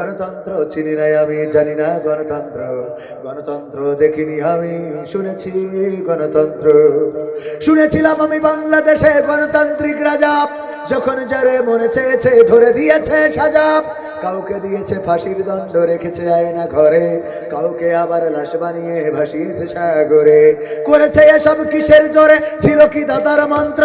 গণতন্ত্র চিনি নাই আমি, জানি না গণতন্ত্র। গণতন্ত্র দেখিনি আমি, শুনেছি গণতন্ত্র। শুনেছিলাম আমি বাংলাদেশে গণতান্ত্রিক রাজা, যখন যারে মনে চেয়েছে ধরে দিয়েছে সাজা কাউকে দিয়েছে ফাঁসির দণ্ড, রেখেছে আয়না ঘরে। কাউকে আবার লাশ বানিয়ে ভাসিয়েছে সাগরে। করেছে এসব কিসের জোরে, ছিল কি দাদার মন্ত্র?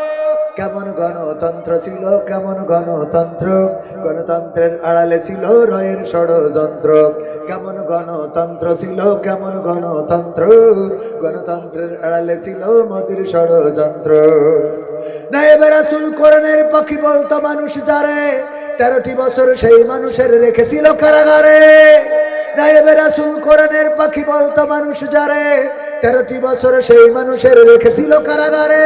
কেমন গণতন্ত্র ছিল, কেমন গণতন্ত্র? গণতন্ত্রের আড়ালে ছিল রয়ের ষড়যন্ত্র। কেমন গণতন্ত্র ছিল, কেমন গণতন্ত্র? গণতন্ত্রের আড়ালে ছিল মোদির ষড়যন্ত্র। পাখি বলতো মানুষ যারে, তেরোটি বছর সেই মানুষের রেখেছিল কারাগারে। নায়েবে রাসুল কোরআনের বলতো মানুষ যারে, তেরোটি বছর সেই মানুষের রেখেছিল কারাগারে।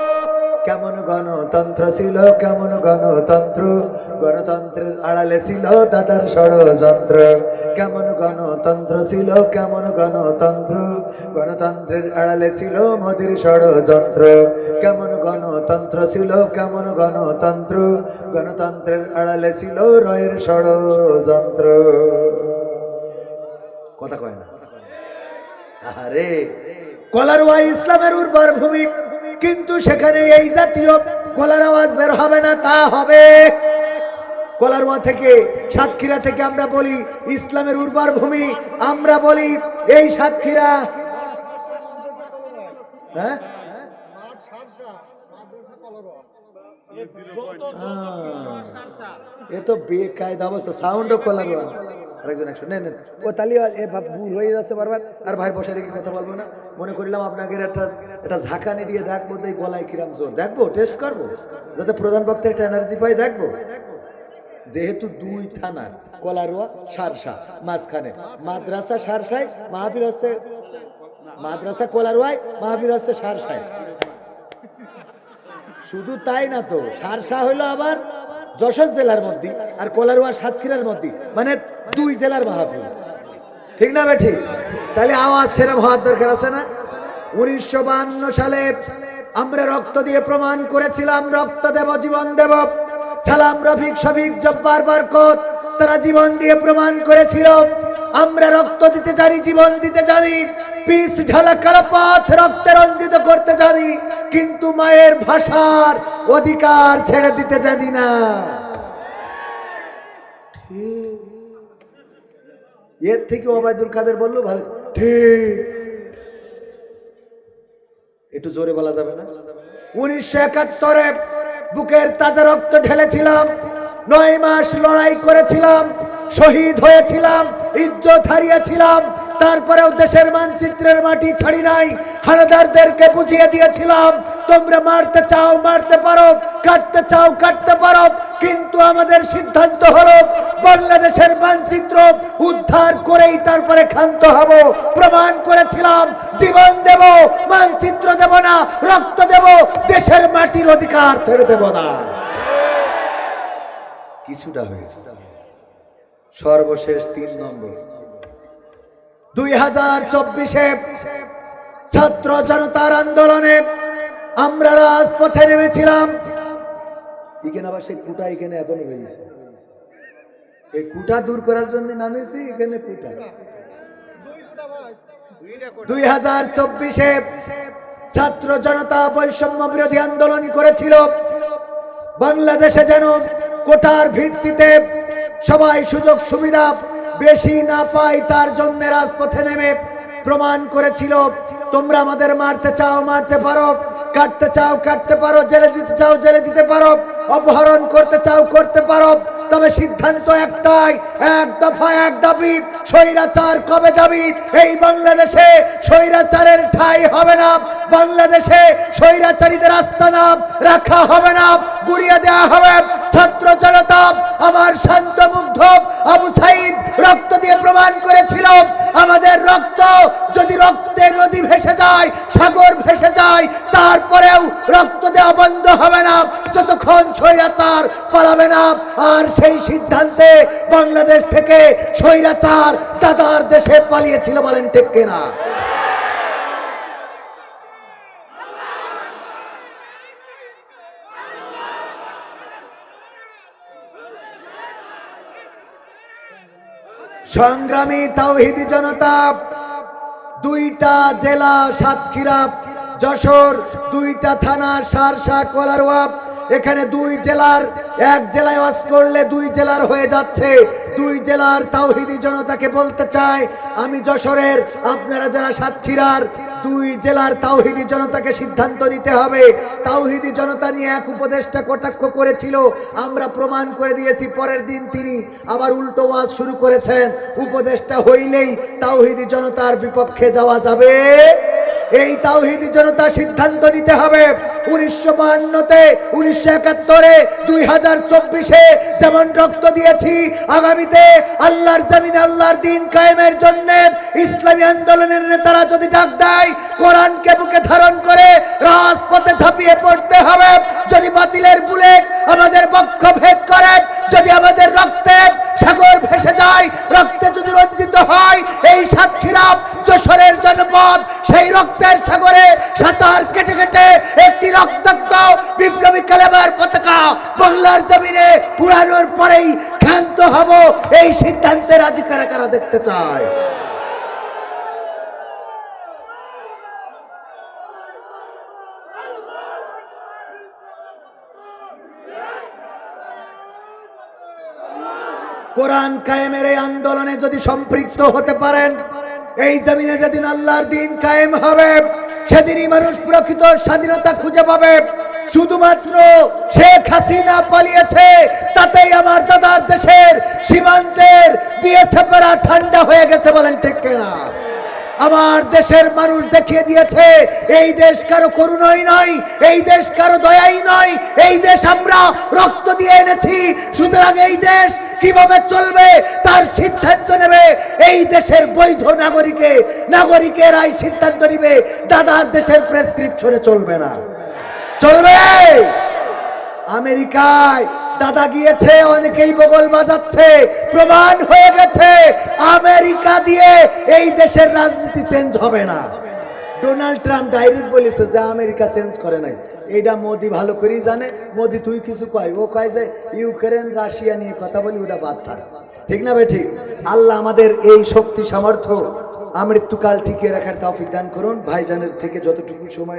গণতন্ত্র ছিল কেমন গণতন্ত্র? গণতন্ত্রের আড়ালে ছিল দাদার ষড়যন্ত্র। কেমন গণতন্ত্র ছিল কেমন গণতন্ত্র? গণতন্ত্রের আড়ালে ছিল মোদির ষড়যন্ত্র। কেমন গণতন্ত্র ছিল কেমন গণতন্ত্র? গণতন্ত্রের আড়ালে ছিল রয়ের ষড়যন্ত্র। কথা কয় না। আরে কলারওয়া ইসলামের উর্বর ভূমি। কিন্তু সেখানে এই জাতীয় কলার আওয়াজ বের হবে না, তা হবে। কলারোয়া থেকে, সাতক্ষীরা থেকে আমরা বলি ইসলামের উর্বর ভূমি। আমরা বলি এই সাতক্ষীরা। হ্যাঁ? এ তো বেকায়দা অবস্থা সাউন্ডও কলারওয়া আরেকজন একশো নেন নেন ও এ ভুল হয়ে যাচ্ছে বারবার। আর ভাই বসে রেখে কথা বলব না। মনে করিলাম আপনাকে একটা একটা ঝাঁকানি দিয়ে দেখব তো গলায় কিরাম জোর। দেখব টেস্ট করব। যাতে প্রধান বক্তা একটা এনার্জি পাই দেখব। যেহেতু দুই থানা কলারোয়া সারসা মাঝখানে। মাদ্রাসা সারসায় মাহফিল হচ্ছে মাদ্রাসা কলারোয়ায় মাহফিল হচ্ছে সারসায়। শুধু তাই না তো, সারসা হইল আবার যশোর জেলার মধ্যে আর কোলারোয়া সাতক্ষীরার মধ্যে মানে দুই জেলার মাহফিল ঠিক না বে ঠিক তাহলে আওয়াজ সেরম হওয়ার দরকার আছে না? উনিশশো সালে আমরা রক্ত দিয়ে প্রমাণ করেছিলাম, রক্ত দেব, জীবন দেব। সালাম, রফিক, শফিক, জব্বার, বরকত, তারা জীবন দিয়ে প্রমাণ করেছিল। আমরা রক্ত দিতে জানি, জীবন দিতে জানি। পিস ঢালা, কালো পথ রক্তে রঞ্জিত করতে জানি। কিন্তু মায়ের ভাষার অধিকার ছেড়ে দিতে জানি না। এর থেকে ওবায়দুল কাদের বলল, ভালো। ঠিক। একটু জোরে বলা যাবে না? উনিশশো একাত্তরে বুকের তাজা রক্ত ঢেলেছিলাম, নয় মাস লড়াই করেছিলাম, শহীদ হয়েছিলাম, ইজ্জত হারিয়েছিলাম তারপরেও দেশের মানচিত্রের মাটি ছাড়ি নাই। হানাদারদেরকে বুঝিয়ে দিয়েছিলাম, তোমরা মারতে চাও, মারতে পারো, কাটতে চাও, কাটতে পারো। কিন্তু আমাদের সিদ্ধান্ত হলো, বাংলাদেশের মানচিত্র উদ্ধার করেই তারপরে ক্ষান্ত হব। প্রমাণ করেছিলাম, জীবন দেব, মানচিত্র দেব না, রক্ত দেব, দেশের মাটির অধিকার ছেড়ে দেব না। কিছুটা হয়েছে। সর্বশেষ তিন নম্বর। দুই হাজার চব্বিশে ছাত্র জনতার আন্দোলনে আমরা রাজপথে নেমেছিলাম। এখানে আবার সেই কুটা এখানে এখনও রয়েছে। এই কুটা দূর করার জন্য নামেছি এখানে কুটা। দুই হাজার চব্বিশে ছাত্র জনতা বৈষম্য বিরোধী আন্দোলন করেছিল। বাংলাদেশে যেন কোটার ভিত্তিতে সবাই সুযোগ সুবিধা বেশি না পায়, তার জন্য রাজপথে নেমে প্রমাণ করেছিল। তোমরা আমাদের মারতে চাও, মারতে পারো। কাটতে চাও, কাটতে পারো। জেলে দিতে চাও, জেলে দিতে পারো। অপহরণ করতে চাও, করতে পারো। তবে সিদ্ধান্ত একটাই, এক দফা, এক দাবি, স্বৈরাচার কবে যাবি? এই বাংলাদেশে স্বৈরাচারের ঠাই হবে না। বাংলাদেশে স্বৈরাচারীদের আস্তানা রাখা হবে না। গুড়িয়ে দেওয়া হবে। ছাত্র জনতা আমার শান্ত মুগ্ধ আবু সাইদ রক্ত দিয়ে প্রমাণ করেছিল, আমাদের রক্ত যদি রক্তে নদী ভেসে যায়, সাগর ভেসে যায়, তারপরেও রক্ত দেওয়া বন্ধ হবে না, যতক্ষণ স্বৈরাচার পালাবে না, আর সেই সিদ্ধান্তে বাংলাদেশ থেকে স্বৈরাচার দাদার দেশে পালিয়েছিল বলেন ঠিক কিনা? সংগ্রামী তাওহিদি জনতা, দুইটা জেলা, সাতক্ষীরা, যশোর, দুইটা থানা, সারসা কলারোয়া এখানে দুই জেলার, এক জেলায় ওয়াজ করলে দুই জেলার হয়ে যাচ্ছে। দুই জেলার তাওহিদি জনতাকে বলতে চাই, আমি যশোরের, আপনারা যারা সাতক্ষীরার দুই জেলার তাওহিদি জনতাকে সিদ্ধান্ত নিতে হবে। তাওহিদি জনতা নিয়ে এক উপদেষ্টা কটাক্ষ করেছিল। আমরা প্রমাণ করে দিয়েছি, পরের দিন তিনি আবার উল্টো ওয়াজ শুরু করেছেন। উপদেষ্টা হইলেই তাওহিদি জনতার বিপক্ষে যাওয়া যাবে। এই তাওহিদি জনতা সিদ্ধান্ত নিতে হবে। উনিশশো বাহান্নতে, উনিশশো একাত্তরে, দুই হাজার চব্বিশে যেমন রক্ত দিয়েছি, আগামীতে আল্লাহর জামিনে আল্লাহর দিন কায়েমের জন্য ইসলামী আন্দোলনের নেতারা যদি ডাক দেয় কোরআনকে বুকে ধারণ করে রাজপথে ঝাঁপিয়ে পড়তে হবে। যদি বাতিলের বুলেট আমাদের বক্ষ ভেদ করে, যদি আমাদের রক্তে সাগর ভেসে যায়, রক্তে যদি রঞ্জিত হয়, এই সাক্ষীরা যশোরের জনপদ, সেই রক্তের সাগরে সাঁতার কেটে কেটে একটি রক্তাক্ত বিপ্লবী কালেমার পতাকা বাংলার জমিনে পুরানোর পরেই ক্ষান্ত হব। এই সিদ্ধান্তে রাজি কারা কারা দেখতে চায়? কোরআন কায়েমের এই আন্দোলনে যদি সম্পৃক্ত হতে পারেন, এই জমিনে যেদিন আল্লাহর দিন কায়েম হবে, সেদিনই মানুষ প্রকৃত স্বাধীনতা খুঁজে পাবে। শুধুমাত্র শেখ হাসিনা পালিয়েছে, তাতেই আমার দাদার দেশের সীমান্তের বিএসএফরা ঠান্ডা হয়ে গেছে বলেন ঠিক কিনা? আমার দেশের মানুষ দেখিয়ে দিয়েছে, এই দেশ কারও করুণাই নয় এই দেশ কারও দয়াই নয় এই দেশ আমরা রক্ত দিয়ে এনেছি, সুতরাং এই দেশ কীভাবে চলবে, তার সিদ্ধান্ত নেবে। এই দেশের বৈধ নাগরিকে নাগরিকেরাই সিদ্ধান্ত নিবে। দাদার দেশের প্রেসক্রিপশনে চলবে না। চলবে! আমেরিকায় দাদা গিয়েছে, অনেকেই বগল বাজাচ্ছে, প্রমাণ হয়ে গেছে, আমেরিকা দিয়ে এই দেশের রাজনীতি চেঞ্জ হবে না। ডোনাল্ড ট্রাম্প ডাইরেক্ট বলেছে যে আমেরিকা চেঞ্জ করে নাই। এইটা মোদি ভালো করেই জানে। মোদি, তুই কিছু কয়? ও কয় যে, ইউক্রেন, রাশিয়া নিয়ে কথা বলি, ওটা বাদ থাক। ঠিক না ভাই? ঠিক। আল্লাহ আমাদের এই শক্তি, সামর্থ্য, আমৃত্যুকাল টিকিয়ে রাখার তফিক দান করুন। ভাইজানের থেকে যতটুকু সময়